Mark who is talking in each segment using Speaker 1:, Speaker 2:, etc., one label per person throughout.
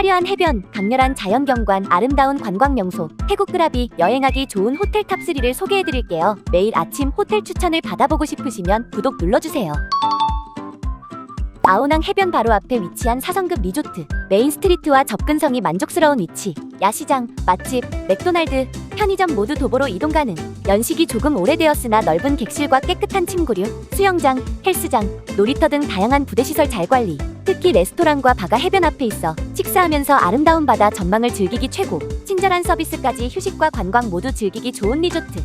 Speaker 1: 화려한 해변, 강렬한 자연경관, 아름다운 관광 명소, 태국 그라비, 여행하기 좋은 호텔 탑3를 소개해드릴게요. 매일 아침 호텔 추천을 받아보고 싶으시면 구독 눌러주세요. 아오낭 해변 바로 앞에 위치한 4성급 리조트, 메인 스트리트와 접근성이 만족스러운 위치, 야시장, 맛집, 맥도날드, 편의점 모두 도보로 이동 가능. 연식이 조금 오래되었으나 넓은 객실과 깨끗한 침구류, 수영장, 헬스장, 놀이터 등 다양한 부대시설 잘 관리. 특히 레스토랑과 바가 해변 앞에 있어 식사하면서 아름다운 바다 전망을 즐기기 최고. 친절한 서비스까지 휴식과 관광 모두 즐기기 좋은 리조트.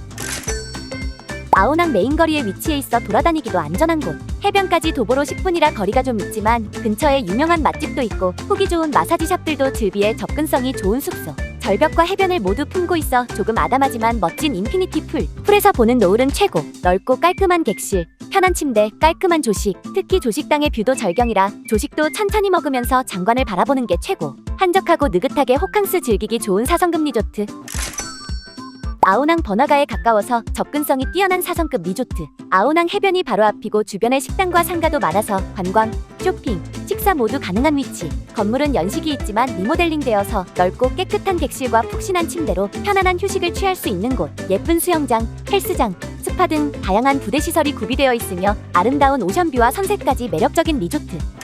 Speaker 1: 아오낭 메인 거리에 위치해 있어 돌아다니기도 안전한 곳. 해변까지 도보로 10분이라 거리가 좀 있지만 근처에 유명한 맛집도 있고 후기 좋은 마사지 샵들도 즐비해 접근성이 좋은 숙소. 절벽과 해변을 모두 품고 있어 조금 아담하지만 멋진 인피니티 풀. 풀에서 보는 노을은 최고. 넓고 깔끔한 객실. 편한 침대, 깔끔한 조식. 특히 조식당의 뷰도 절경이라 조식도 천천히 먹으면서 장관을 바라보는 게 최고. 한적하고 느긋하게 호캉스 즐기기 좋은 사성급 리조트. 아오낭 번화가에 가까워서 접근성이 뛰어난 4성급 리조트. 아오낭 해변이 바로 앞이고 주변에 식당과 상가도 많아서 관광, 쇼핑, 식사 모두 가능한 위치. 건물은 연식이 있지만 리모델링되어서 넓고 깨끗한 객실과 푹신한 침대로 편안한 휴식을 취할 수 있는 곳. 예쁜 수영장, 헬스장, 스파 등 다양한 부대 시설이 구비되어 있으며 아름다운 오션뷰와 선셋까지 매력적인 리조트.